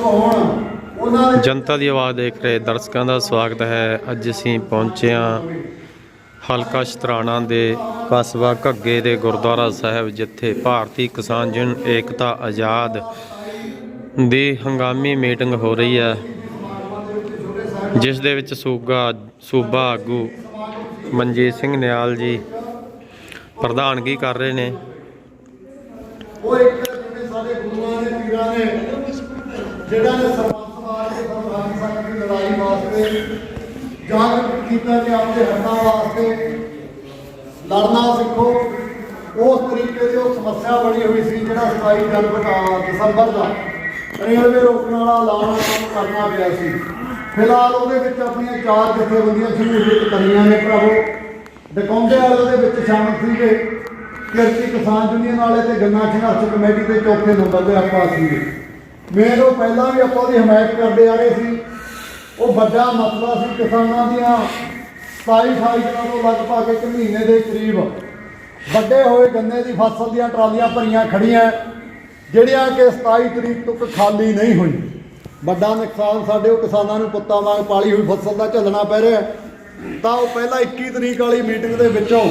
ਸੰਤੁਸ਼ਟ ਹੋਣ ਉਹਨਾਂ ਦੇ ਜਨਤਾ ਦੀ ਆਵਾਜ਼ ਦੇਖ ਰਹੇ ਦਰਸ਼ਕਾਂ ਦਾ ਸਵਾਗਤ ਹੈ। ਅੱਜ ਅਸੀਂ ਪਹੁੰਚੇ ਹਾਂ ਹਲਕਾ ਸ਼ਤਰਾਣਾ ਦੇ ਕਸਬਾ ਘੱਗੇ ਦੇ ਗੁਰਦੁਆਰਾ ਸਾਹਿਬ ਜਿੱਥੇ ਭਾਰਤੀ ਕਿਸਾਨ ਯੂਨੀਅਨ ਏਕਤਾ ਆਜ਼ਾਦ ਦੀ ਹੰਗਾਮੀ ਮੀਟਿੰਗ ਹੋ ਰਹੀ ਹੈ ਜਿਸ ਦੇ ਵਿੱਚ ਸੂਗਾ ਸੂਬਾ ਆਗੂ ਮਨਜੀਤ ਸਿੰਘ ਨਿਆਲ ਜੀ ਪ੍ਰਧਾਨਗੀ ਕਰ ਰਹੇ ਨੇ। ਉਹ ਇੱਕ ਸਾਡੇ ਗੁਰੂਆਂ ਦੇ ਪੀਰਾਂ ਨੇ ਜਿਹੜਾ ਨੇ ਸਰਬੱਤ ਸਮਾਜ ਦੇ ਸਰਬੱਤ ਸੰਗਤ ਦੀ ਲੜਾਈ ਵਾਸਤੇ ਜਾਗਰੂਕ ਕੀਤਾ ਕਿ ਆਪਣੇ ਹੱਕਾਂ ਵਾਸਤੇ ਲੜਨਾ ਸਿੱਖੋ, ਉਸ ਤਰੀਕੇ ਦੀ ਉਹ ਸਮੱਸਿਆ ਬਣੀ ਹੋਈ ਸੀ ਜਿਹੜਾ 27 ਜਨਵਰੀ ਦਸੰਬਰ ਦਾ ਰੇਲਵੇ ਰੋਕਣ ਵਾਲਾ ਐਲਾਨ ਕਰਨਾ ਪਿਆ ਸੀ। ਫਿਲਹਾਲ ਉਹਦੇ ਵਿੱਚ ਆਪਣੀਆਂ ਚਾਰ ਜਥੇਬੰਦੀਆਂ ਸ਼ਮੂਲੀਅਤ ਕਰੀਆਂ ਨੇ ਭਰਾਵੋ ਡਕਾਉਂਦੇ ਵਾਲੇ ਉਹਦੇ ਵਿੱਚ ਸ਼ਾਮਲ ਸੀਗੇ। ਕਿਰਤੀ ਕਿਸਾਨ ਯੂਨੀਅਨ ਵਾਲੇ ਤੇ ਗੰਨਾ ਸੰਘਰਸ਼ ਕਮੇਟੀ ਦੇ ਚੌਥੇ ਨੰਬਰ ਤੇ ਆਪਾਂ ਸੀਗੇ। ਮੇਰੇ ਤੋਂ ਪਹਿਲਾਂ ਵੀ ਆਪਾਂ ਉਹਦੀ ਹਮਾਇਤ ਕਰਦੇ ਆ ਰਹੇ ਸੀ। ਉਹ ਵੱਡਾ ਮਸਲਾ ਸੀ ਕਿਸਾਨਾਂ ਦੀਆਂ। 27 28 ਦਿਨਾਂ ਤੋਂ ਲਗਭਗ ਇੱਕ ਮਹੀਨੇ ਦੇ ਕਰੀਬ ਵੱਡੇ ਹੋਏ ਗੰਨੇ ਦੀ ਫਸਲ ਦੀਆਂ ਟਰਾਲੀਆਂ ਭਰੀਆਂ ਖੜੀਆਂ ਜਿਹੜੀਆਂ ਕਿ 27 ਤਰੀਕ ਤੱਕ ਖਾਲੀ ਨਹੀਂ ਹੋਈ। ਵੱਡਾ ਨੁਕਸਾਨ ਸਾਡੇ ਉਹ ਕਿਸਾਨਾਂ ਨੂੰ ਪੁੱਤਾਂ ਵਾਂਗ ਪਾਲੀ ਹੋਈ ਫਸਲ ਦਾ ਝੱਲਣਾ ਪੈ ਰਿਹਾ। ਤਾਂ ਉਹ ਪਹਿਲਾਂ 21 ਤਰੀਕ ਵਾਲੀ ਮੀਟਿੰਗ ਦੇ ਵਿੱਚੋਂ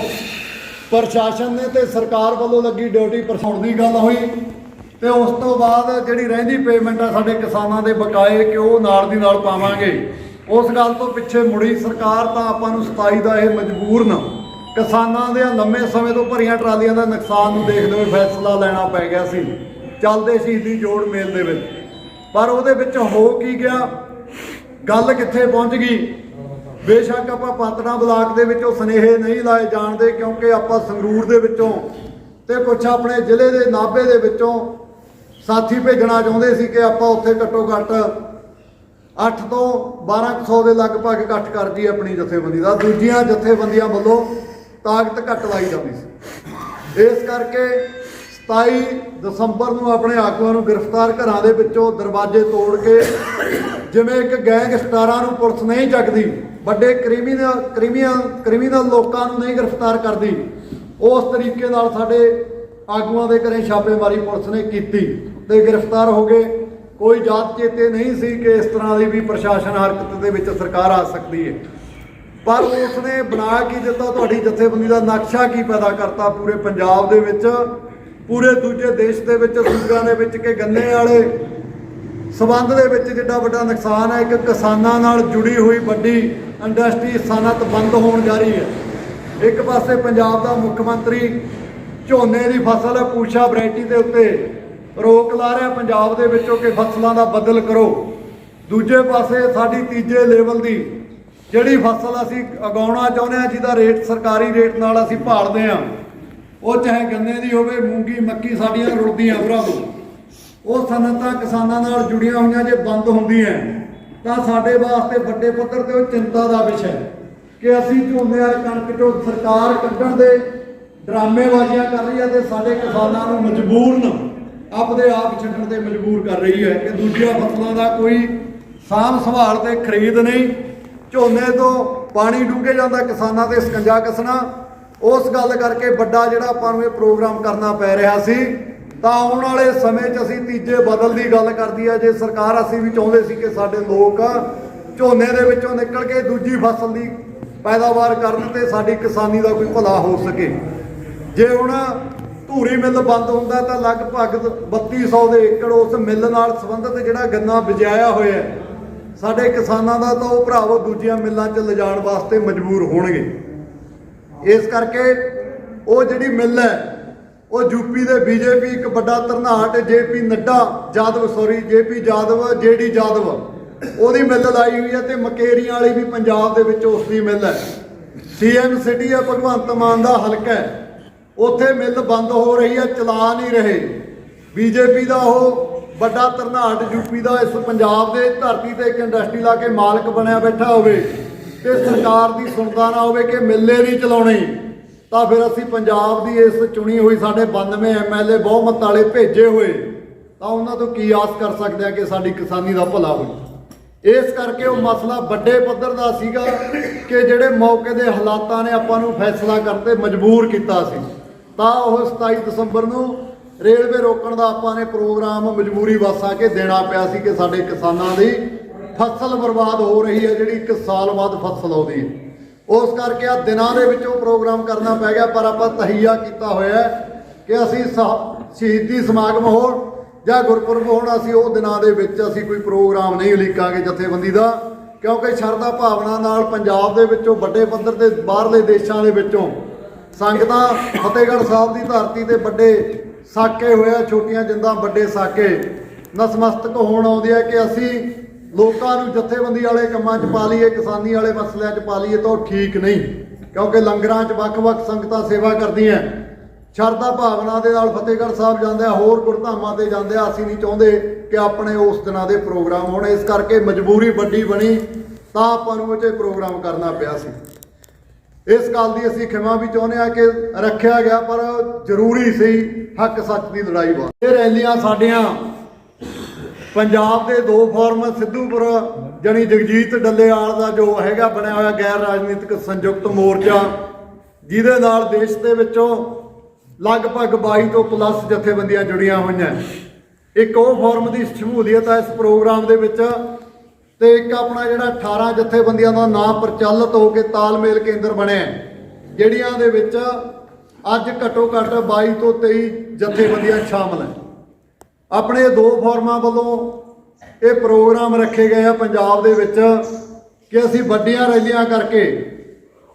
ਪ੍ਰਸ਼ਾਸਨ ਨੇ ਤੇ ਸਰਕਾਰ ਵੱਲੋਂ ਲੱਗੀ ਡਿਊਟੀ ਪਰਸਾਉਣ ਦੀ ਗੱਲ ਹੋਈ। ਤੇ ਉਸ ਤੋਂ ਬਾਅਦ ਜਿਹੜੀ ਰਹਿੰਦੀ ਪੇਮੈਂਟ ਆ ਸਾਡੇ ਕਿਸਾਨਾਂ ਦੇ ਬਕਾਏ ਕਿ ਉਹ ਨਾਲ ਦੀ ਨਾਲ ਪਾਵਾਂਗੇ। ਉਸ ਗੱਲ ਤੋਂ ਪਿੱਛੇ ਮੁੜੀ ਸਰਕਾਰ ਤਾਂ ਆਪਾਂ ਨੂੰ 27 ਦਾ ਇਹ ਮਜਬੂਰਨ ਕਿਸਾਨਾਂ ਦੇ ਲੰਮੇ ਸਮੇਂ ਤੋਂ ਭਰੀਆਂ ਟਰਾਲੀਆਂ ਦਾ ਨੁਕਸਾਨ ਨੂੰ ਦੇਖਦੇ ਹੋਏ ਫੈਸਲਾ ਲੈਣਾ ਪੈ ਗਿਆ ਸੀ। ਚੱਲਦੇ ਸ਼ਹੀਦੀ ਜੋੜ ਮੇਲ ਦੇ ਵਿੱਚ। ਪਰ ਉਹਦੇ ਵਿੱਚ ਹੋ ਕੀ ਗਿਆ? ਗੱਲ ਕਿੱਥੇ ਪਹੁੰਚ ਗਈ? ਬੇਸ਼ੱਕ ਆਪਾਂ ਪਾਤੜਾ ਬਲਾਕ ਦੇ ਵਿੱਚੋਂ ਸਨੇਹੇ ਨਹੀਂ ਲਾਏ ਜਾਣਦੇ ਕਿਉਂਕਿ ਆਪਾਂ ਸੰਗਰੂਰ ਦੇ ਵਿੱਚੋਂ ਤੇ ਕੁਛ ਆਪਣੇ ਜ਼ਿਲ੍ਹੇ ਦੇ ਨਾਭੇ ਦੇ ਵਿੱਚੋਂ ਸਾਥੀ ਭੇਜਣਾ ਚਾਹੁੰਦੇ ਸੀ ਕਿ ਆਪਾਂ ਉੱਥੇ ਘੱਟੋ ਘੱਟ 8 ਤੋਂ 1200 ਦੇ ਲਗਭਗ ਇਕੱਠ ਕਰ ਜੀ ਆਪਣੀ ਜਥੇਬੰਦੀ ਦਾ। ਦੂਜੀਆਂ ਜਥੇਬੰਦੀਆਂ ਵੱਲੋਂ ਤਾਕਤ ਘੱਟ ਲਾਈ ਜਾਂਦੀ ਸੀ। ਇਸ ਕਰਕੇ 27 ਦਸੰਬਰ ਨੂੰ ਆਪਣੇ ਆਗੂਆਂ ਨੂੰ ਗ੍ਰਿਫਤਾਰ ਘਰਾਂ ਦੇ ਵਿੱਚੋਂ ਦਰਵਾਜ਼ੇ ਤੋੜ ਕੇ ਜਿਵੇਂ ਇੱਕ ਗੈਂਗਸਟਰਾਂ ਨੂੰ ਪੁਲਿਸ ਨਹੀਂ ਜਗਦੀ, ਵੱਡੇ ਕ੍ਰਿਮੀਨਲ ਕ੍ਰਿਮੀਨਲ ਕ੍ਰਿਮੀਨਲ ਲੋਕਾਂ ਨੂੰ ਨਹੀਂ ਗ੍ਰਿਫਤਾਰ ਕਰਦੀ, ਉਸ ਤਰੀਕੇ ਨਾਲ ਸਾਡੇ ਆਗੂਆਂ ਦੇ ਘਰੇ ਛਾਪੇਮਾਰੀ ਪੁਲਿਸ ਨੇ ਕੀਤੀ ਤੇ ਗ੍ਰਿਫਤਾਰ ਹੋ ਗਏ। ਕੋਈ ਜਾਤ ਚੇਤੇ ਨਹੀਂ ਸੀ ਕਿ ਇਸ ਤਰ੍ਹਾਂ ਦੀ ਵੀ ਪ੍ਰਸ਼ਾਸਨ ਹਰਕਤ ਦੇ ਵਿੱਚ ਸਰਕਾਰ ਆ ਸਕਦੀ ਹੈ। ਪਰ ਉਸ ਨੇ ਬਣਾ ਕੀ ਦਿੱਤਾ, ਤੁਹਾਡੀ ਜਥੇਬੰਦੀ ਦਾ ਨਕਸ਼ਾ ਕੀ ਪੈਦਾ ਕਰਤਾ ਪੂਰੇ ਪੰਜਾਬ ਦੇ ਵਿੱਚ? ਪੂਰੇ ਦੂਜੇ ਦੇਸ਼ ਦੇ ਵਿੱਚ, ਸੂਬਿਆਂ ਦੇ ਵਿੱਚ ਕਿ ਗੰਨੇ ਵਾਲੇ? ਸਬੰਧ ਦੇ ਵਿੱਚ ਜਿੱਡਾ ਵੱਡਾ ਨੁਕਸਾਨ ਹੈ, ਇੱਕ ਕਿਸਾਨਾਂ ਨਾਲ ਜੁੜੀ ਹੋਈ ਵੱਡੀ ਇੰਡਸਟਰੀ ਸਨਅਤ ਬੰਦ ਹੋਣ ਜਾ ਰਹੀ ਹੈ। ਇੱਕ ਪਾਸੇ ਪੰਜਾਬ ਦਾ ਮੁੱਖ ਮੰਤਰੀ ਝੋਨੇ ਦੀ ਫਸਲ ਹੈ ਪੂਸ਼ਾ ਵੈਰਾਈਟੀ ਦੇ ਉੱਤੇ ਰੋਕ ਲਾ ਰਿਹਾ ਪੰਜਾਬ ਦੇ ਵਿੱਚੋਂ ਕਿ ਫਸਲਾਂ ਦਾ ਬਦਲ ਕਰੋ। ਦੂਜੇ ਪਾਸੇ ਸਾਡੀ ਤੀਜੇ ਲੈਵਲ ਦੀ ਜਿਹੜੀ ਫਸਲ ਅਸੀਂ ਉਗਾਉਣਾ ਚਾਹੁੰਦੇ ਹਾਂ, ਜਿਹਦਾ ਰੇਟ ਸਰਕਾਰੀ ਰੇਟ ਨਾਲ ਅਸੀਂ ਭਾਲਦੇ ਹਾਂ, ਉਹ ਚਾਹੇ ਗੰਨੇ ਦੀ ਹੋਵੇ, ਮੂੰਗੀ, ਮੱਕੀ ਸਾਡੀਆਂ ਰੁੜਦੀਆਂ ਭਰਾਵੋ ਉਹ ਸਨਅਤਾਂ ਕਿਸਾਨਾਂ ਨਾਲ ਜੁੜੀਆਂ ਹੋਈਆਂ ਜੇ ਬੰਦ ਹੁੰਦੀਆਂ ਤਾਂ ਸਾਡੇ ਵਾਸਤੇ ਵੱਡੇ ਪੱਧਰ ਤੇ ਉਹ ਚਿੰਤਾ ਦਾ ਵਿਸ਼ਾ ਹੈ ਕਿ ਅਸੀਂ ਝੋਨੇ ਵਾਲੀ ਕਣਕ ਚੋਂ ਸਰਕਾਰ ਕੱਢਣ ਦੇ ਡਰਾਮੇਬਾਜ਼ੀਆਂ ਕਰ ਰਹੀ ਹੈ ਤੇ ਸਾਡੇ ਕਿਸਾਨਾਂ ਨੂੰ ਮਜਬੂਰਨ ਆਪਦੇ ਆਪ ਛੱਡਣ ਤੇ ਮਜਬੂਰ ਕਰ ਰਹੀ ਹੈ ਕਿ ਦੂਜੀਆਂ ਫਸਲਾਂ ਦਾ ਕੋਈ ਸਾਂਭ ਸੰਭਾਲ ਤੇ ਖਰੀਦ ਨਹੀਂ। ਝੋਨੇ ਤੋਂ ਪਾਣੀ ਡੂੰਘੇ ਜਾਂਦਾ, ਕਿਸਾਨਾਂ ਤੇ ਸਕੰਜਾ ਕੱਸਣਾ। ਉਸ ਗੱਲ ਕਰਕੇ ਵੱਡਾ ਜਿਹੜਾ ਆਪਾਂ ਨੂੰ ਇਹ ਪ੍ਰੋਗਰਾਮ ਕਰਨਾ ਪੈ ਰਿਹਾ ਸੀ, ਤਾਂ ਆਉਣ ਵਾਲੇ ਸਮੇਂ 'ਚ ਅਸੀਂ ਤੀਜੇ ਬਦਲ ਦੀ ਗੱਲ ਕਰਦੀ ਹੈ। ਜੇ ਸਰਕਾਰ ਅਸੀਂ ਵੀ ਚਾਹੁੰਦੇ ਸੀ ਕਿ ਸਾਡੇ ਲੋਕ ਝੋਨੇ ਦੇ ਵਿੱਚੋਂ ਨਿਕਲ ਕੇ ਦੂਜੀ ਫਸਲ ਦੀ ਪੈਦਾਵਾਰ ਕਰਨ ਤੇ ਸਾਡੀ ਕਿਸਾਨੀ ਦਾ ਕੋਈ ਭਲਾ ਹੋ ਸਕੇ। ਜੇ ਹੁਣ ਧੂਰੀ ਮਿੱਲ ਬੰਦ ਹੁੰਦਾ ਤਾਂ ਲਗਭਗ 3200 ਦੇ ਏਕੜ ਉਸ ਮਿੱਲ ਨਾਲ ਸੰਬੰਧਿਤ ਜਿਹੜਾ ਗੰਨਾ ਬਿਜਾਇਆ ਹੋਇਆ ਸਾਡੇ ਕਿਸਾਨਾਂ ਦਾ ਤਾਂ ਉਹ ਭਰਾਵੋ ਦੂਜੀਆਂ ਮਿੱਲਾਂ 'ਚ ਲਿਜਾਣ ਵਾਸਤੇ ਮਜਬੂਰ ਹੋਣਗੇ। ਇਸ ਕਰਕੇ ਉਹ ਜਿਹੜੀ ਮਿੱਲ ਹੈ, ਉਹ ਯੂਪੀ ਦੇ ਬੀਜੇਪੀ ਇੱਕ ਵੱਡਾ ਧਰਨਾਟ JP Nadda Jadav sorry JP Jadav JD Jadav, ਉਹਦੀ ਮਿੱਲ ਲਾਈ ਹੋਈ ਹੈ ਤੇ ਮਕੇਰੀਆਂ ਵਾਲੀ ਵੀ ਪੰਜਾਬ ਦੇ ਵਿੱਚ ਉਸ ਦੀ ਮਿੱਲ ਹੈ। ਸੀਐਮ ਸਿਟੀ ਹੈ, ਭਗਵੰਤ ਮਾਨ ਦਾ ਹਲਕਾ ਹੈ। ਉੱਥੇ ਮਿੱਲ ਬੰਦ ਹੋ ਰਹੀ ਹੈ, ਚਲਾ ਨਹੀਂ ਰਹੇ। ਬੀਜੇਪੀ ਦਾ ਉਹ ਵੱਡਾ ਧਰਨਾਟ ਯੂਪੀ ਦਾ, ਇਸ ਪੰਜਾਬ ਦੇ ਧਰਤੀ ਤੇ ਇੱਕ ਇੰਡਸਟਰੀ ਲਾ ਕੇ ਮਾਲਕ ਬਣਿਆ ਬੈਠਾ ਹੋਵੇ ਤੇ ਸਰਕਾਰ ਦੀ ਸੁਣਦਾ ਨਾ ਹੋਵੇ ਕਿ ਮਿੱਲੇ ਨਹੀਂ ਚਲਾਉਣੀ, ਤਾਂ ਫਿਰ ਅਸੀਂ ਪੰਜਾਬ ਦੀ ਇਸ ਚੁਣੀ ਹੋਈ ਸਾਡੇ 92 ਐਮਐਲਏ ਬਹੁਮਤ ਵਾਲੇ ਭੇਜੇ ਹੋਏ, ਤਾਂ ਉਹਨਾਂ ਤੋਂ ਕੀ ਆਸ ਕਰ ਸਕਦੇ ਆ ਕਿ ਸਾਡੀ ਕਿਸਾਨੀ ਦਾ ਭਲਾ ਹੋਵੇ? ਇਸ ਕਰਕੇ ਉਹ ਮਸਲਾ ਵੱਡੇ ਪੱਧਰ ਦਾ ਸੀਗਾ ਕਿ ਜਿਹੜੇ ਮੌਕੇ ਦੇ ਹਾਲਾਤਾਂ ਨੇ ਆਪਾਂ ਨੂੰ ਫੈਸਲਾ ਕਰਨ ਤੇ ਮਜਬੂਰ ਕੀਤਾ ਸੀ। ਤਾਂ ਉਹ 27 ਦਸੰਬਰ ਨੂੰ ਰੇਲਵੇ ਰੋਕਣ ਦਾ ਆਪਾਂ ਨੇ ਪ੍ਰੋਗਰਾਮ ਮਜਬੂਰੀ ਵਸ ਆ ਕੇ ਦੇਣਾ ਪਿਆ ਸੀ ਕਿ ਸਾਡੇ ਕਿਸਾਨਾਂ ਦੀ ਫਸਲ ਬਰਬਾਦ ਹੋ ਰਹੀ ਹੈ, ਜਿਹੜੀ ਇੱਕ ਸਾਲ ਬਾਅਦ ਫਸਲ ਆਉਂਦੀ ਹੈ। ਉਸ ਕਰਕੇ ਆ ਦਿਨਾਂ ਦੇ ਵਿੱਚ ਉਹ ਪ੍ਰੋਗਰਾਮ ਕਰਨਾ ਪੈ ਗਿਆ, ਪਰ ਆਪਾਂ ਤਹੀਆ ਕੀਤਾ ਹੋਇਆ ਕਿ ਅਸੀਂ ਸ਼ਹੀਦੀ ਸਮਾਗਮ ਹੋਣ ਜਾਂ ਗੁਰਪੁਰਬ ਹੋਣ, ਅਸੀਂ ਉਹ ਦਿਨਾਂ ਦੇ ਵਿੱਚ ਅਸੀਂ ਕੋਈ ਪ੍ਰੋਗਰਾਮ ਨਹੀਂ ਉਲੀਕਾਂਗੇ ਜਥੇਬੰਦੀ ਦਾ, ਕਿਉਂਕਿ ਸ਼ਰਧਾ ਭਾਵਨਾ ਨਾਲ ਪੰਜਾਬ ਦੇ ਵਿੱਚੋਂ ਵੱਡੇ ਪੱਧਰ ਤੇ ਬਾਹਰਲੇ ਦੇਸ਼ਾਂ ਦੇ ਵਿੱਚੋਂ ਸੰਗਤਾਂ ਫਤਿਹਗੜ੍ਹ ਸਾਹਿਬ ਦੀ ਧਰਤੀ ਤੇ ਵੱਡੇ ਸਾਕੇ ਹੋਇਆ ਛੋਟੀਆਂ ਜਿੰਦਾਂ ਵੱਡੇ ਸਾਕੇ। ਨਸਮਸਤਕ ਹੋਣ ਆਉਂਦੇ ਆ ਕਿ ਅਸੀਂ ਲੋਕਾਂ ਨੂੰ ਜਥੇਬੰਦੀ ਵਾਲੇ ਕੰਮਾਂ 'ਚ ਪਾ ਲਈਏ, ਕਿਸਾਨੀ ਵਾਲੇ ਮਸਲਿਆਂ 'ਚ ਪਾ ਲਈਏ ਤਾਂ ਉਹ ਠੀਕ ਨਹੀਂ, ਕਿਉਂਕਿ ਲੰਗਰਾਂ 'ਚ ਵੱਖ-ਵੱਖ ਸੰਗਤਾਂ ਸੇਵਾ ਕਰਦੀਆਂ। ਸ਼ਰਧਾ ਭਾਵਨਾ ਦੇ ਨਾਲ ਫਤਿਹਗੜ੍ਹ ਸਾਹਿਬ ਜਾਂਦੇ ਆ, ਹੋਰ ਗੁਰਧਾਮਾਂ ਤੇ ਜਾਂਦੇ ਆ, ਅਸੀਂ ਨਹੀਂ ਚਾਹੁੰਦੇ ਕਿ ਆਪਣੇ ਉਸ ਦਿਨਾਂ ਦੇ ਪ੍ਰੋਗਰਾਮ ਹੋਣ। ਇਸ ਕਰਕੇ ਮਜਬੂਰੀ ਵੱਡੀ ਬਣੀ, ਤਾਂ ਆਪਾਂ ਨੂੰ ਉਹ 'ਚ ਪ੍ਰੋਗਰਾਮ ਕਰਨਾ ਪਿਆ ਸੀ। ਇਸ ਗੱਲ ਦੀ ਅਸੀਂ ਖਿਮਾ ਵੀ ਚਾਹੁੰਦੇ ਆ ਕਿ ਰੱਖਿਆ ਗਿਆ, ਪਰ ਜ਼ਰੂਰੀ ਸੀ, ਹੱਕ ਸੱਚ ਦੀ ਲੜਾਈ ਵਾ ਇਹ ਰੈਲੀਆਂ ਸਾਡੀਆਂ ਪੰਜਾਬ ਦੇ ਦੋ ਫਾਰਮ, ਸਿੱਧੂਪੁਰ, ਜਣੀ ਜਗਜੀਤ ਡੱਲੇਵਾਲ ਦਾ ਜੋ ਹੈਗਾ, ਬਣਿਆ ਹੋਇਆ ਗੈਰ ਰਾਜਨੀਤਿਕ ਸੰਯੁਕਤ ਮੋਰਚਾ, ਜਿਹਦੇ ਨਾਲ ਦੇਸ਼ ਦੇ ਵਿੱਚੋਂ ਲਗਭਗ 22 ਤੋਂ ਪਲੱਸ ਜਥੇਬੰਦੀਆਂ ਜੁੜੀਆਂ ਹੋਈਆਂ। ਇੱਕ ਉਹ ਫਾਰਮ ਦੀ ਸ਼ਮੂਲੀਅਤ ਹੈ, ਇਸ ਪ੍ਰੋਗਰਾਮ ਦੇ ਵਿੱਚ ਤੇ ਇੱਕ ਆਪਣਾ ਜਿਹੜਾ 18 ਜਥੇਬੰਦੀਆਂ ਦਾ ਨਾਮ ਪ੍ਰਚਲਿਤ ਹੋ ਕੇ ਤਾਲਮੇਲ ਕੇਂਦਰ ਬਣਿਆ ਜਿਹੜੀਆਂ ਦੇ ਵਿੱਚ ਅੱਜ ਘੱਟੋ ਘੱਟ 22 ਤੋਂ 23 ਜਥੇਬੰਦੀਆਂ ਸ਼ਾਮਲ ਹੈ ਆਪਣੇ ਦੋ ਫੋਰਮਾਂ ਵੱਲੋਂ ਇਹ ਪ੍ਰੋਗਰਾਮ ਰੱਖੇ ਗਏ ਆ ਪੰਜਾਬ ਦੇ ਵਿੱਚ ਕਿ ਅਸੀਂ ਵੱਡੀਆਂ ਰੈਲੀਆਂ ਕਰਕੇ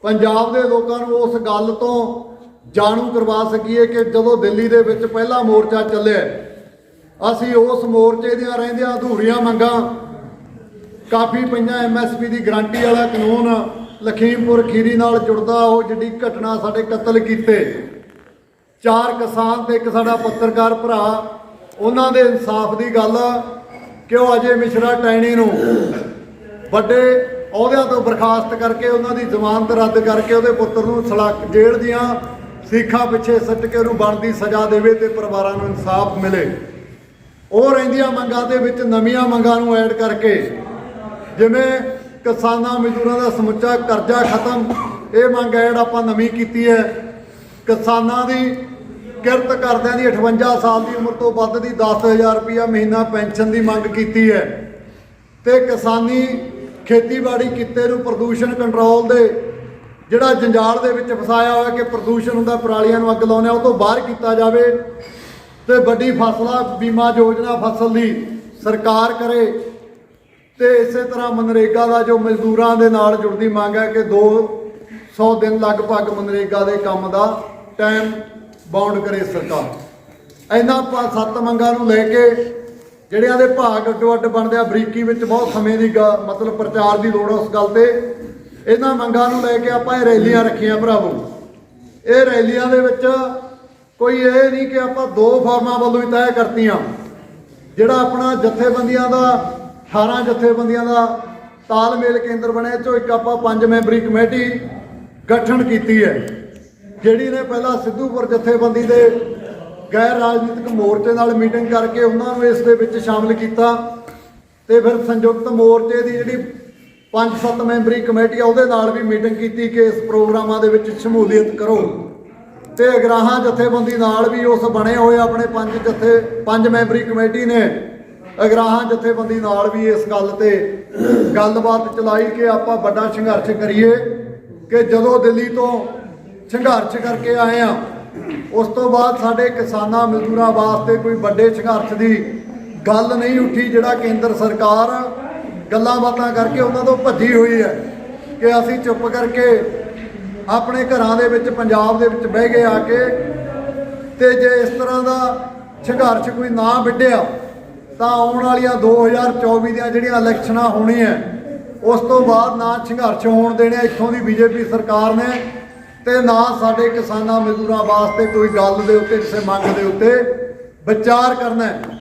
ਪੰਜਾਬ ਦੇ ਲੋਕਾਂ ਨੂੰ ਉਸ ਗੱਲ ਤੋਂ ਜਾਣੂ ਕਰਵਾ ਸਕੀਏ ਕਿ ਜਦੋਂ ਦਿੱਲੀ ਦੇ ਵਿੱਚ ਪਹਿਲਾ ਮੋਰਚਾ ਚੱਲਿਆ, ਅਸੀਂ ਉਸ ਮੋਰਚੇ ਦੀਆਂ ਰਹਿੰਦੀਆਂ ਅਧੂਰੀਆਂ ਮੰਗਾਂ ਕਾਫੀ ਪਈਆਂ ਐਮਐਸਪੀ ਦੀ ਗਰੰਟੀ ਵਾਲਾ ਕਾਨੂੰਨ ਲਖੀਮਪੁਰ ਖੀਰੀ ਨਾਲ ਜੁੜਦਾ ਉਹ ਜਿਹੜੀ ਘਟਨਾ ਸਾਡੇ ਕਤਲ ਕੀਤੇ। ਚਾਰ ਕਿਸਾਨ ਤੇ ਇੱਕ ਸਾਡਾ ਪੱਤਰਕਾਰ ਭਰਾ, ਉਹਨਾਂ ਦੇ ਇਨਸਾਫ ਦੀ ਗੱਲ ਕਿ ਉਹ ਅਜੇ ਮਿਸ਼ਰਾ ਟੈਣੀ ਨੂੰ ਵੱਡੇ ਅਹੁਦਿਆਂ ਤੋਂ ਬਰਖਾਸਤ ਕਰਕੇ ਉਹਨਾਂ ਦੀ ਜ਼ਮਾਨਤ ਰੱਦ ਕਰਕੇ ਉਹਦੇ ਪੁੱਤਰ ਨੂੰ ਸਲਾਕ ਜੇਲ੍ਹ ਦੀਆਂ ਸੀਖਾਂ ਪਿੱਛੇ ਸੱਟ ਕੇ ਉਹਨੂੰ ਬਣਦੀ ਸਜ਼ਾ ਦੇਵੇ ਤੇ ਪਰਿਵਾਰਾਂ ਨੂੰ ਇਨਸਾਫ ਮਿਲੇ। ਉਹ ਰਹਿੰਦੀਆਂ ਮੰਗਾਂ ਦੇ ਵਿੱਚ ਨਵੀਆਂ ਮੰਗਾਂ ਨੂੰ ਐਡ ਕਰਕੇ ਜਿਵੇਂ ਕਿਸਾਨਾਂ, ਮਜ਼ਦੂਰਾਂ ਦਾ ਸਮੁੱਚਾ ਕਰਜ਼ਾ ਖਤਮ, ਇਹ ਮੰਗ ਹੈ ਜਿਹੜਾ ਆਪਾਂ ਨਵੀਂ ਕੀਤੀ ਹੈ। ਕਿਸਾਨਾਂ ਦੀ ਕਿਰਤ ਕਰਦਿਆਂ ਦੀ 58 ਸਾਲ ਦੀ ਉਮਰ ਤੋਂ ਵੱਧ ਦੀ 10000 ਰੁਪਇਆ ਮਹੀਨਾ ਪੈਨਸ਼ਨ ਦੀ ਮੰਗ ਕੀਤੀ ਹੈ। ਤੇ ਕਿਸਾਨੀ ਖੇਤੀਬਾੜੀ ਕਿੱਤੇ ਨੂੰ ਪ੍ਰਦੂਸ਼ਣ ਕੰਟਰੋਲ ਦੇ ਜਿਹੜਾ ਜੰਜਾਲ ਦੇ ਵਿੱਚ ਫਸਾਇਆ ਹੋਇਆ ਕਿ ਪ੍ਰਦੂਸ਼ਣ ਹੁੰਦਾ, ਪਰਾਲੀਆਂ ਨੂੰ ਅੱਗ ਲਾਉਂਦੇ ਆ, ਉਹ ਤੋਂ ਬਾਹਰ ਕੀਤਾ ਜਾਵੇ ਤੇ ਵੱਡੀ ਫਸਲਾਂ, ਬੀਮਾ ਯੋਜਨਾ ਫਸਲ ਦੀ ਸਰਕਾਰ ਕਰੇ। ਤੇ ਇਸੇ ਤਰ੍ਹਾਂ ਮਨਰੇਗਾ ਦਾ ਜੋ ਮਜ਼ਦੂਰਾਂ ਦੇ ਨਾਲ ਜੁੜਦੀ ਮੰਗ ਹੈ ਕਿ 200 ਦਿਨ ਲਗਭਗ ਮਨਰੇਗਾ ਦੇ ਕੰਮ ਦਾ ਟਾਈਮ ਬਾਉਂਡ ਕਰੇ ਸਰਕਾਰ। ਇਹਨਾਂ ਪੰਜ ਸੱਤ ਮੰਗਾਂ ਨੂੰ ਲੈ ਕੇ ਜਿਹੜਿਆਂ ਦੇ ਭਾਗ ਅੱਡੋ ਅੱਡ ਬਣਦੇ ਆ, ਬਰੀਕੀ ਵਿੱਚ ਬਹੁਤ ਸਮੇਂ ਦੀ ਗ- ਮਤਲਬ ਪ੍ਰਚਾਰ ਦੀ ਲੋੜ ਆ ਉਸ ਗੱਲ ਤੇ। ਇਹਨਾਂ ਮੰਗਾਂ ਨੂੰ ਲੈ ਕੇ ਆਪਾਂ ਇਹ ਰੈਲੀਆਂ ਰੱਖੀਆਂ ਭਰਾਵੋ। ਇਹ ਰੈਲੀਆਂ ਦੇ ਵਿੱਚ ਕੋਈ ਇਹ ਨਹੀਂ ਕਿ ਆਪਾਂ ਦੋ ਫਾਰਮਾਂ ਵੱਲੋਂ ਹੀ ਤੈਅ ਕਰਤੀਆਂ। ਜਿਹੜਾ ਆਪਣਾ ਜਥੇਬੰਦੀਆਂ ਦਾ 18 ਜਥੇਬੰਦੀਆਂ ਦਾ ਤਾਲਮੇਲ ਕੇਂਦਰ ਬਣਿਆ ਚੋਂ ਇੱਕ ਆਪਾਂ ਪੰਜ ਮੈਂਬਰੀ ਕਮੇਟੀ ਗਠਨ ਕੀਤੀ ਹੈ, ਜਿਹੜੀ ਨੇ ਪਹਿਲਾਂ ਸਿੱਧੂਪੁਰ ਜਥੇਬੰਦੀ ਦੇ ਗੈਰ ਰਾਜਨੀਤਿਕ ਮੋਰਚੇ ਨਾਲ ਮੀਟਿੰਗ ਕਰਕੇ ਉਹਨਾਂ ਨੂੰ ਇਸ ਦੇ ਵਿੱਚ ਸ਼ਾਮਲ ਕੀਤਾ ਤੇ ਫਿਰ ਸੰਯੁਕਤ ਮੋਰਚੇ ਦੀ ਜਿਹੜੀ ਪੰਜ ਸੱਤ ਮੈਂਬਰੀ ਕਮੇਟੀ ਆ, ਉਹਦੇ ਨਾਲ ਵੀ ਮੀਟਿੰਗ ਕੀਤੀ ਕਿ ਇਸ ਪ੍ਰੋਗਰਾਮਾਂ ਦੇ ਵਿੱਚ ਸ਼ਮੂਲੀਅਤ ਕਰੋ। ਤੇ ਅਗਰਾਹਾਂ ਜਥੇਬੰਦੀ ਨਾਲ ਵੀ ਉਸ ਬਣੇ ਹੋਏ ਆਪਣੇ ਪੰਜ ਜਥੇ ਪੰਜ ਮੈਂਬਰੀ ਕਮੇਟੀ ਨੇ। ਅਗਰਾਹਾਂ ਜਥੇਬੰਦੀ ਨਾਲ ਵੀ ਇਸ ਗੱਲ ਤੇ ਗੱਲਬਾਤ ਚਲਾਈ ਕਿ ਆਪਾਂ ਵੱਡਾ ਸੰਘਰਸ਼ ਕਰੀਏ ਕਿ ਜਦੋਂ ਦਿੱਲੀ ਤੋਂ ਸੰਘਰਸ਼ ਕਰਕੇ ਆਏ ਆ ਉਸ ਤੋਂ ਬਾਅਦ ਸਾਡੇ ਕਿਸਾਨਾਂ ਮਜ਼ਦੂਰਾਂ ਵਾਸਤੇ ਕੋਈ ਵੱਡੇ ਸੰਘਰਸ਼ ਦੀ ਗੱਲ ਨਹੀਂ ਉੱਠੀ ਜਿਹੜਾ ਕੇਂਦਰ ਸਰਕਾਰ ਗੱਲਾਂ ਬਾਤਾਂ ਕਰਕੇ ਉਹਨਾਂ ਤੋਂ ਭੱਜੀ ਹੋਈ ਹੈ ਕਿ ਅਸੀਂ ਚੁੱਪ ਕਰਕੇ ਆਪਣੇ ਘਰਾਂ ਦੇ ਵਿੱਚ, ਪੰਜਾਬ ਦੇ ਵਿੱਚ ਬਹਿ ਗਏ ਆ ਕੇ ਤੇ ਜੇ ਇਸ ਤਰ੍ਹਾਂ ਦਾ ਸੰਘਰਸ਼ ਕੋਈ ਨਾ ਵਿੱਢਿਆ ਤਾਂ ਆਉਣ ਵਾਲੀਆਂ 2024 ਦੀਆਂ ਜਿਹੜੀਆਂ ਇਲੈਕਸ਼ਨਾਂ ਹੋਣੀਆਂ, ਉਸ ਤੋਂ ਬਾਅਦ ਨਾ ਸੰਘਰਸ਼ ਹੋਣ ਦੇਣੇ ਇੱਥੋਂ ਦੀ ਬੀਜੇਪੀ ਸਰਕਾਰ ਨੇ ਤੇ ਨਾ ਸਾਡੇ ਕਿਸਾਨਾਂ ਮਜ਼ਦੂਰਾਂ ਵਾਸਤੇ ਕੋਈ ਗੱਲ ਦੇ ਉੱਤੇ, ਕਿਸੇ ਮੰਗ ਦੇ ਉੱਤੇ ਵਿਚਾਰ ਕਰਨਾ